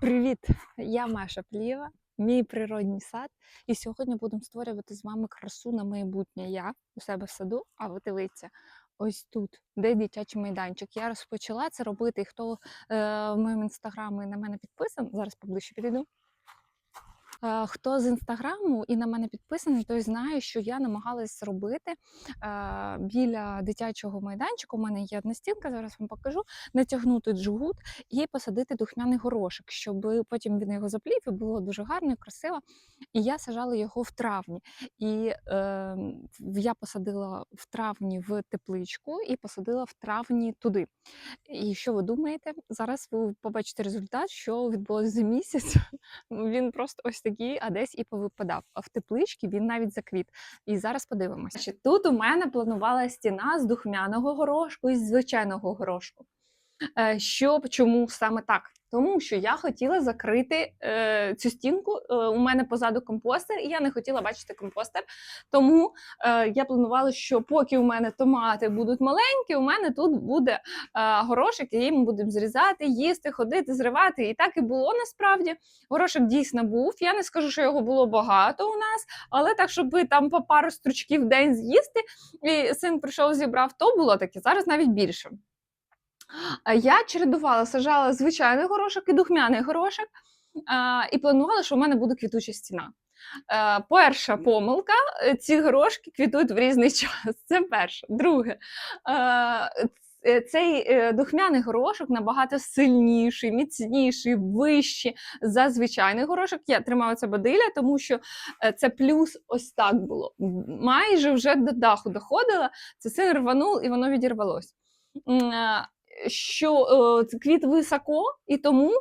Привіт! Я Маша Пліва, мій природній сад. І сьогодні будемо створювати з вами красу на майбутнє. Я у себе в саду, а ви дивіться, ось тут, де дитячий майданчик. Я розпочала це робити. І хто е, в моєму інстаграмі на мене підписан, зараз поближче підійду. Е, Хто з інстаграму і на мене підписаний, той знає, що я намагалась зробити е, біля дитячого майданчика. У мене є одна стінка, зараз вам покажу, натягнути джгут і посадити духмяний горошок, щоб потім він його заплів і було дуже гарно і красиво. І я сажала його в травні. І е, я посадила в травні в тепличку і посадила в травні туди. І що ви думаєте? Зараз ви побачите результат, що відбулося за місяць. Він просто ось а десь і повипадав. А в тепличці він навіть заквіт. І зараз подивимося. Тут у мене планувала стіна з духмяного горошку і з звичайного горошку. Е, Що чому саме так? Тому що я хотіла закрити е, цю стінку. Е, у мене позаду компостер, і я не хотіла бачити компостер. Тому е, я планувала, що поки у мене томати будуть маленькі, у мене тут буде е, горошок, і ми будемо зрізати, їсти, ходити, зривати. І так і було насправді. Горошок дійсно був. Я не скажу, що його було багато у нас, але так, щоб там по пару стручків в день з'їсти, і син прийшов, зібрав, то було таке. Зараз навіть більше. Я чередувала, сажала звичайний горошок і духмяний горошок, і планувала, що в мене буде квітуча стіна. Е, Перша помилка: е, ці горошки квітують в різний час. Це перше. Друге, е, цей духмяний горошок набагато сильніший, міцніший, вищий за звичайний горошок. Я тримаю це бадиля, тому що це плюс ось так було. Майже вже до даху доходила. Це син рванув і воно відірвалось. Що е, квіт високо, і тому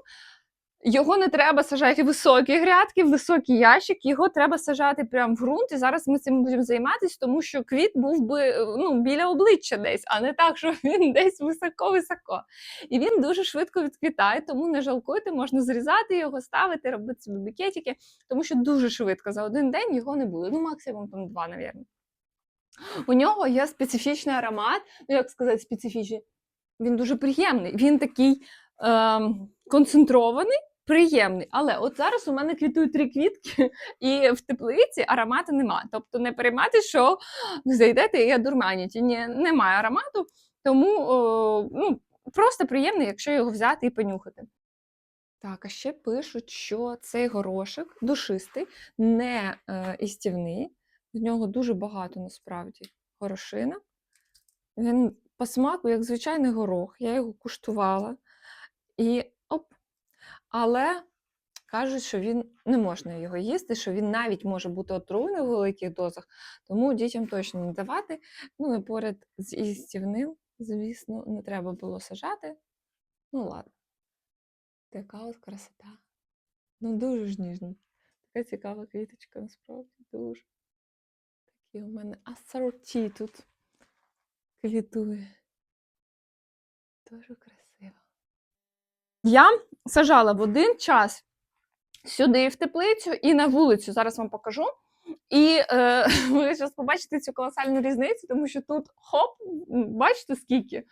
його не треба сажати в високі грядки, в високі ящики, його треба сажати прямо в ґрунт. І зараз ми цим будемо займатися, тому що квіт був би е, ну, біля обличчя десь, а не так, що він десь високо-високо. І він дуже швидко відквітає, тому не жалкуйте, можна зрізати його, ставити, робити собі букетики, тому що дуже швидко за один день його не буде. Ну, максимум там два, мабуть. У нього є специфічний аромат, ну як сказати, специфічний. Він дуже приємний. Він такий ем, концентрований, приємний. Але от зараз у мене квітують три квітки, і в теплиці аромату нема. Тобто не переймайте, що зайдете і одурманіті. Ні, немає аромату, тому о, ну, просто приємний, якщо його взяти і понюхати. Так, а ще пишуть, що цей горошок душистий, не е, істівний. В нього дуже багато насправді горошинок. Він по смаку, як звичайний горох. Я його куштувала. І оп. Але кажуть, що він не можна його їсти, що він навіть може бути отруйний в великих дозах, тому дітям точно не давати. Ну і поряд з істівним, звісно, не треба було сажати. Ну, ладно. Така от красота. Ну, дуже ж ніжно. Така цікава квіточка, насправді, дуже. Такі у мене асорті тут квітує. Дуже красиво. Я сажала в один час сюди в теплицю і на вулицю. Зараз вам покажу. І е, ви зараз побачите цю колосальну різницю, тому що тут хоп, бачите скільки,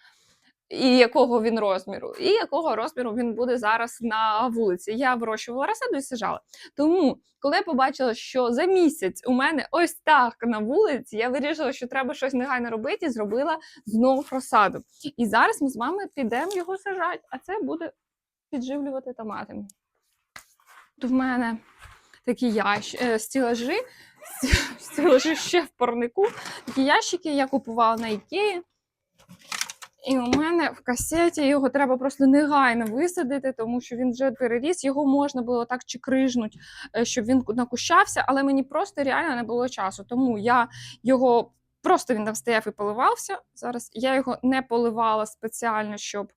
і якого він розміру, і якого розміру він буде зараз на вулиці. Я вирощувала розсаду і сажала. Тому, коли я побачила, що за місяць у мене ось так на вулиці, я вирішила, що треба щось негайно робити, і зробила знову розсаду. І зараз ми з вами підемо його сажати, а це буде підживлювати томатами. Тут в мене такі ящ... е, стілажі, стілажі ще в парнику. Такі ящики я купувала на Ікеї. І у мене в касеті його треба просто негайно висадити, тому що він вже переріс. Його можна було так чикрижнуть, е, щоб він накущався, але мені просто реально не було часу. Тому я його просто він там стояв і поливався. Зараз я його не поливала спеціально, щоб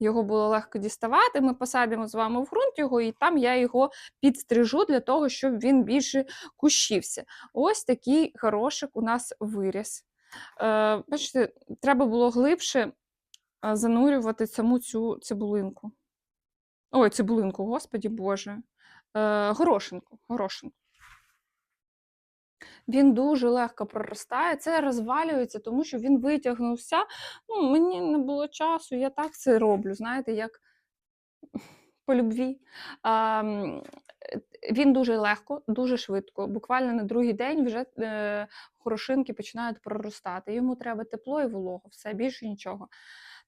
його було легко діставати. Ми посадимо з вами в ґрунт його, і там я його підстрижу для того, щоб він більше кущився. Ось такий горошок у нас виріс. Е, бачите, треба було глибше занурювати саму цю цибулинку. Ой, цибулинку, господі Боже. Е, горошинку, горошинку. Він дуже легко проростає, це розвалюється, тому що він витягнувся. Ну, мені не було часу, я так це роблю, знаєте, як по любві. Е, він дуже легко, дуже швидко. Буквально на другий день вже е, хорошинки починають проростати. Йому треба тепло і волого, все більше нічого.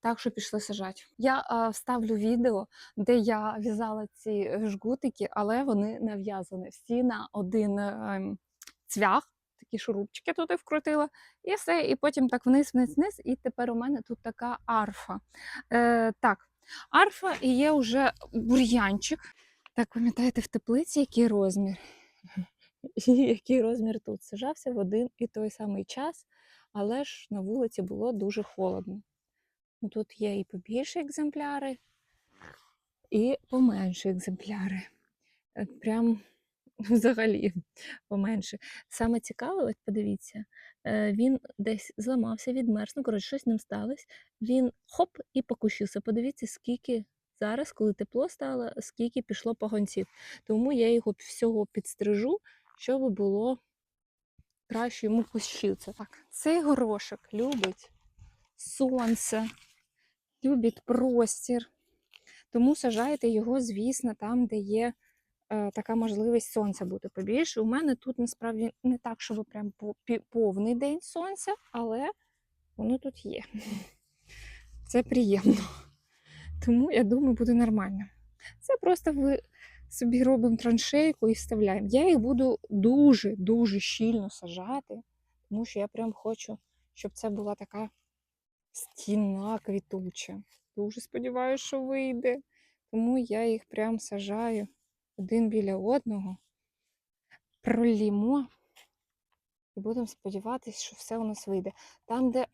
Так що пішли сажати. Я а, вставлю відео, де я в'язала ці е, жгутики, але вони не в'язані. Всі на один ем, цвях, такі шурупчики тут вкрутила, і все. І потім так вниз, вниз, вниз. І тепер у мене тут така арфа. Е, так, арфа і є вже бур'янчик. Так, пам'ятаєте, в теплиці який розмір? І який розмір тут сажався в один і той самий час, але ж на вулиці було дуже холодно. Ну, Тут є і побільші екземпляри, і поменші екземпляри. Е, Прям взагалі поменше. Саме цікаве, от подивіться, е, він десь зламався, відмерз, ну, коротше, щось ним сталося. Він хоп і покущився. Подивіться, скільки зараз, коли тепло стало, скільки пішло пагонців. Тому я його всього підстрижу, щоб було краще йому кущився. Так, цей горошок любить сонце, любить простір. Тому сажайте його, звісно, там, де є е, така можливість сонця бути побільше. У мене тут насправді не так, щоб прям повний день сонця, але воно тут є. Це приємно. Тому я думаю, буде нормально. Це просто ви собі робимо траншейку і вставляємо. Я їх буду дуже-дуже щільно сажати, тому що я прям хочу, щоб це була така стіна квітуча. Дуже сподіваюся, що вийде. Тому я їх прям сажаю один біля одного, пролімо і будемо сподіватися, що все у нас вийде. Там, де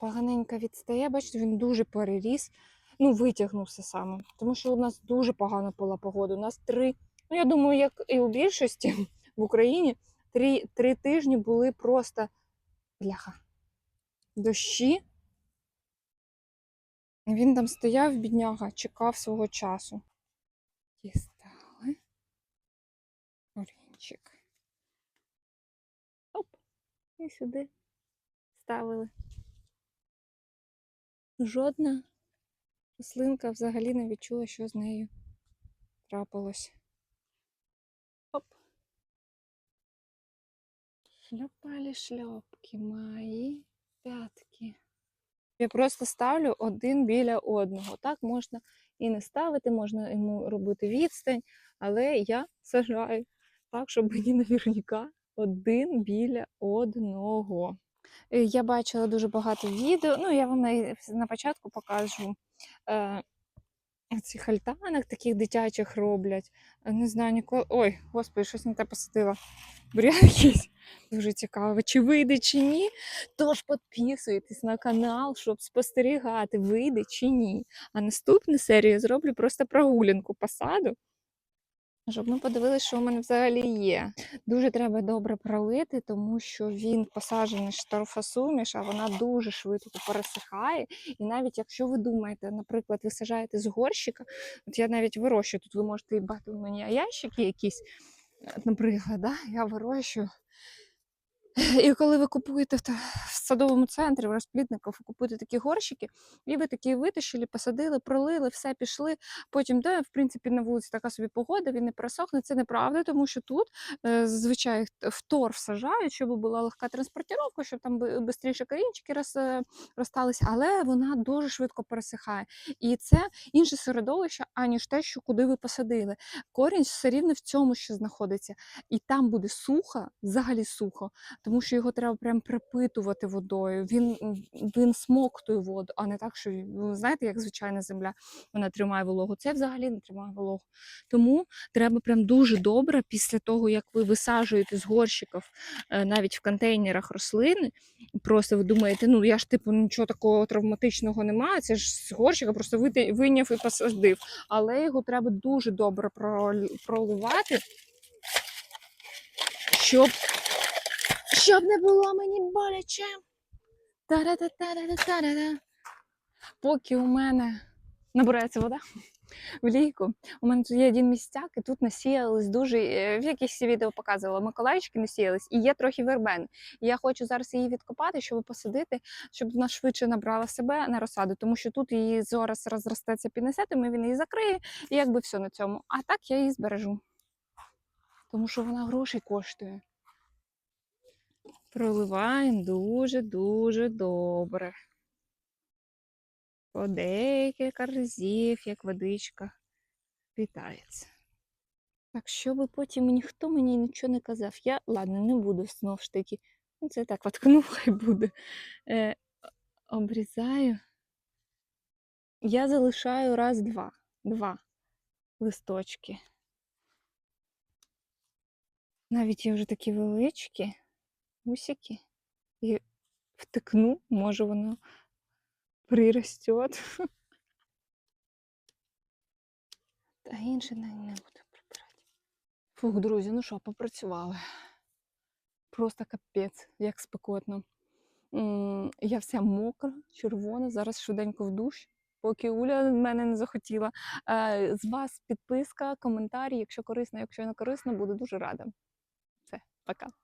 поганенько відстає, бачите, він дуже переріс, ну, витягнувся саме. Тому що у нас дуже погана була погода. У нас три, ну я думаю, як і у більшості в Україні, три, три тижні були просто бляха. Дощі. Він там стояв, бідняга, чекав свого часу. Дістали. Корінчик. Оп. І сюди ставили. Жодна рослинка взагалі не відчула, що з нею трапилось. Оп. Шльопалі шльопки мої. Я просто ставлю один біля одного. Так можна і не ставити, можна йому робити відстань, але я сажаю так, щоб мені наверняка один біля одного. Е, Я бачила дуже багато відео, ну я вам на, початку покажу. Е, цих альтанок таких дитячих роблять. Не знаю ніколи. Ой, господи, щось не те посадила. Якийсь. Дуже цікаво, чи вийде, чи ні. Тож підписуйтесь на канал, щоб спостерігати, вийде чи ні. А наступну серію я зроблю просто прогулянку по саду, щоб ми подивилися, що у мене взагалі є. Дуже треба добре пролити, тому що він посаджений шторфосуміш, а вона дуже швидко пересихає. І навіть якщо ви думаєте, наприклад, ви сажаєте з горщика, от я навіть вирощую, тут ви можете і бачити у мене ящики якісь, наприклад, да? я вирощую. І коли ви купуєте в садовому центрі, в розплідниках, купуєте такі горщики, і ви такі витащили, посадили, пролили, все пішли. Потім, да, в принципі, на вулиці така собі погода, він не просохне. Це неправда, тому що тут е, зазвичай в торф сажають, щоб була легка транспортировка, щоб там швидше корінчики роз, е, розсталися, але вона дуже швидко пересихає. І це інше середовище, аніж те, що куди ви посадили. Корінь все рівно в цьому ще знаходиться. І там буде сухо, взагалі сухо тому що його треба прям припитувати водою. Він, він смоктує воду, а не так, що ви знаєте, як звичайна земля вона тримає вологу. Це взагалі не тримає вологу. Тому треба прям дуже добре після того, як ви висаджуєте з горщиків е, навіть в контейнерах рослини. Просто ви думаєте, ну я ж типу нічого такого травматичного немає. Це ж з горщика просто вийняв і посадив. Але його треба дуже добре прол- проливати, щоб щоб не було мені боляче. Та-да-та-та-да-та-да-да. Поки у мене набирається вода, в лійку. У мене тут є один містяк, і тут насіялись дуже, е, в якихось відео показувала, миколаївчики насіялись, і є трохи вербен. І я хочу зараз її відкопати, щоб посадити, щоб вона швидше набрала себе на розсаду, тому що тут її зараз розростеться піднесетиме, він її закриє, і якби все на цьому. А так я її збережу. Тому що вона грошей коштує. Проливаємо дуже-дуже добре. По декілька разів, як водичка вітається. Так, щоб потім ніхто мені нічого не казав. Я, ладно, не буду знов ж таки. Ну, це так воткну, хай буде. Е, обрізаю. Я залишаю раз-два. Два листочки. Навіть є вже такі величкі усики. І втикну, може воно прирастет. Та інше не, не буду прибирати. Фух, друзі, ну що, попрацювали. Просто капець, як спекотно. Я вся мокра, червона, зараз швиденько в душ, поки Уля мене не захотіла. Е, З вас підписка, коментарі, якщо корисно, якщо не корисно, буду дуже рада. Все, пока.